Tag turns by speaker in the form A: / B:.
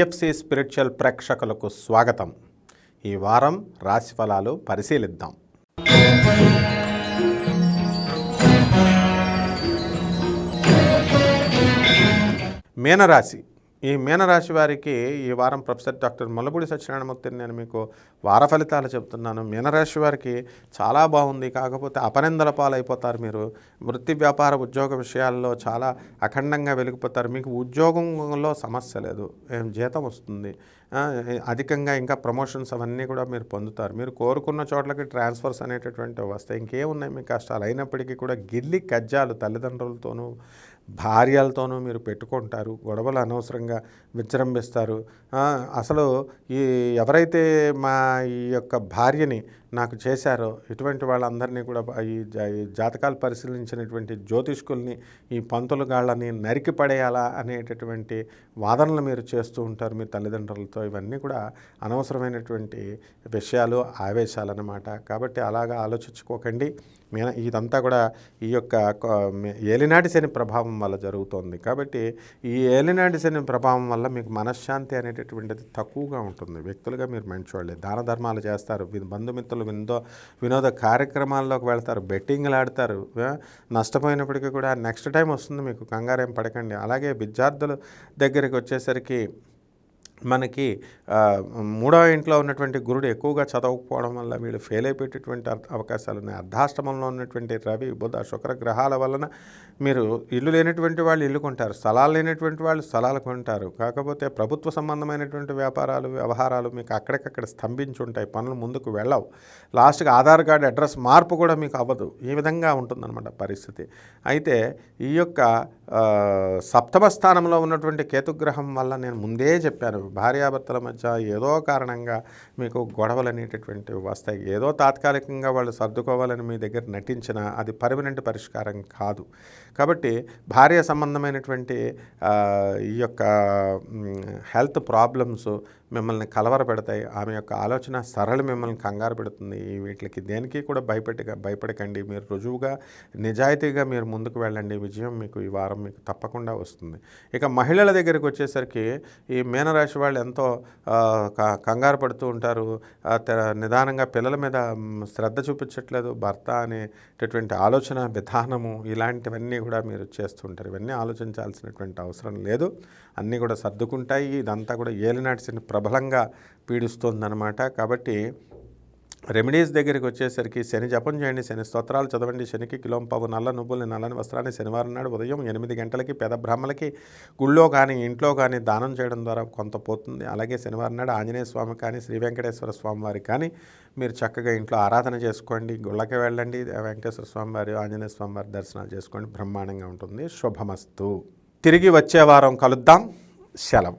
A: NSC spiritual ప్రేక్షకులకు స్వాగతం. ఈ వారం రాశి ఫలాలు పరిశీలిద్దాం. మీనరాశి ఈ మీనరాశి వారికి ఈ వారం ప్రొఫెసర్ డాక్టర్ ముల్లపూడి సత్యనారాయణమూర్తిని నేను మీకు వార ఫలితాలు చెప్తున్నాను. మీనరాశి వారికి చాలా బాగుంది. కాకపోతే అపనిందల పాలైపోతారు మీరు. వృత్తి వ్యాపార ఉద్యోగ విషయాల్లో చాలా అఖండంగా వెలిగిపోతారు. మీకు ఉద్యోగంలో సమస్య లేదు. జీతం వస్తుంది. అధికంగా ఇంకా ప్రమోషన్స్ అవన్నీ కూడా మీరు పొందుతారు. మీరు కోరుకున్న చోట్లకి ట్రాన్స్ఫర్స్ అనేటటువంటి వస్తాయి. ఇంకేమున్నాయి మీ కష్టాలు? అయినప్పటికీ కూడా గిల్లి కజ్జాలు తల్లిదండ్రులతోనూ భార్యలతోనూ మీరు పెట్టుకుంటారు గొడవలు అనవసరంగా విజృంభిస్తారు. అసలు ఈ ఎవరైతే మా ఈ యొక్క భార్యని నాకు చేశారో ఇటువంటి వాళ్ళందరినీ కూడా ఈ జా- ఈ జాతకాలు పరిశీలించినటువంటి జ్యోతిష్కుల్ని ఈ పంతులు గాళ్ళని నరికి పడేయాలా అనేటటువంటి వాదనలు మీరు చేస్తూ ఉంటారు మీ తల్లిదండ్రులతో ఇవన్నీ కూడా అనవసరమైనటువంటి విషయాలు ఆవేశాలు అన్నమాట కాబట్టి అలాగా ఆలోచించుకోకండి. మీన ఇదంతా కూడా ఈ యొక్క ఏలినాటి శని ప్రభావం వల్ల జరుగుతోంది. కాబట్టి ఈ ఏలినాటి శని ప్రభావం వల్ల మీకు మనశ్శాంతి అనేటటువంటిది తక్కువగా ఉంటుంది. వ్యక్తులుగా మీరు మంచివాళ్ళే. దాన ధర్మాలు చేస్తారు. బంధుమిత్రులు బంధుమిత్రులు వినోద వినోద కార్యక్రమాల్లోకి వెళ్తారు బెట్టింగ్లు ఆడతారు నష్టపోయినప్పటికీ కూడా నెక్స్ట్ టైం వస్తుంది మీకు కంగారేం పడకండి. అలాగే విద్యార్థుల దగ్గరికి వచ్చేసరికి మనకి మూడో ఇంట్లో ఉన్నటువంటి గురుడు ఎక్కువగా చదవకపోవడం వల్ల వీళ్ళు ఫెయిల్ అయిపోయేటటువంటి అర్- అవకాశాలు ఉన్నాయి. అర్ధాష్టమంలో ఉన్నటువంటి రవి బుధ శుక్ర గ్రహాల వలన మీరు ఇల్లు లేనటువంటి వాళ్ళు ఇల్లు కొంటారు స్థలాలు లేనటువంటి వాళ్ళు స్థలాలు కొంటారు. కాకపోతే ప్రభుత్వ సంబంధమైనటువంటి వ్యాపారాలు వ్యవహారాలు మీకు అక్కడికక్కడ స్తంభించి ఉంటాయి పనులు ముందుకు వెళ్ళవు. లాస్ట్కి ఆధార్ కార్డు అడ్రస్ మార్పు కూడా మీకు అవ్వదు. ఈ విధంగా ఉంటుందన్నమాట పరిస్థితి. అయితే ఈ యొక్క సప్తమ స్థానంలో ఉన్నటువంటి కేతుగ్రహం వల్ల నేను ముందే చెప్పాను భార్యాభర్తల మధ్య ఏదో కారణంగా మీకు గొడవలు అనేటటువంటివి వస్తాయి. ఏదో తాత్కాలికంగా వాళ్ళు సర్దుకోవాలని మీ దగ్గర నటించినా అది పర్మనెంట్ పరిష్కారం కాదు. కాబట్టి భార్య సంబంధమైనటువంటి ఈ యొక్క హెల్త్ ప్రాబ్లమ్స్ మిమ్మల్ని కలవరపెడతాయి ఆమె యొక్క ఆలోచన సరళ మిమ్మల్ని కంగారు పెడుతుంది. వీటికి దేనికి కూడా భయపెట్టక భయపడకండి. మీరు రుజువుగా నిజాయితీగా మీరు ముందుకు వెళ్ళండి. విజయం మీకు ఈ వారం మీకు తప్పకుండా వస్తుంది. ఇక మహిళల దగ్గరికి వచ్చేసరికి ఈ మీనరాశి వాళ్ళు ఎంతో క- కంగారు పడుతూ ఉంటారు. తె- నిదానంగా పిల్లల మీద శ్రద్ధ చూపించట్లేదు. భర్త అనేటటువంటి ఆలోచన విధానము ఇలాంటివన్నీ కూడా మీరు చేస్తుంటారు ఇవన్నీ ఆలోచించాల్సినటువంటి అవసరం లేదు. అన్నీ కూడా సర్దుకుంటాయి. ఇదంతా కూడా ఏలినాటి ప్రబలంగా పీడిస్తుందన్నమాట. కాబట్టి రెమెడీస్ దగ్గరికి వచ్చేసరికి శని జపం చేయండి శని స్తోత్రాలు చదవండి శనికి కిలోంపావు నల్ల నువ్వుల్ని నల్లని వస్త్రాన్ని శనివారం నాడు ఉదయం ఎనిమిది గంటలకి పెద బ్రాహ్మలకి గుళ్ళో కానీ ఇంట్లో కానీ దానం చేయడం ద్వారా కొంత పోతుంది. అలాగే శనివారం నాడు ఆంజనేయ స్వామి కానీ శ్రీ వెంకటేశ్వర స్వామి వారికి కానీ మీరు చక్కగా ఇంట్లో ఆరాధన చేసుకోండి గుళ్ళకి వెళ్ళండి వెంకటేశ్వర స్వామి వారి ఆంజనేయ స్వామి వారి దర్శనాలు చేసుకోండి బ్రహ్మాండంగా ఉంటుంది. శుభమస్తు. తిరిగి వచ్చే వారం కలుద్దాం. సెలవు.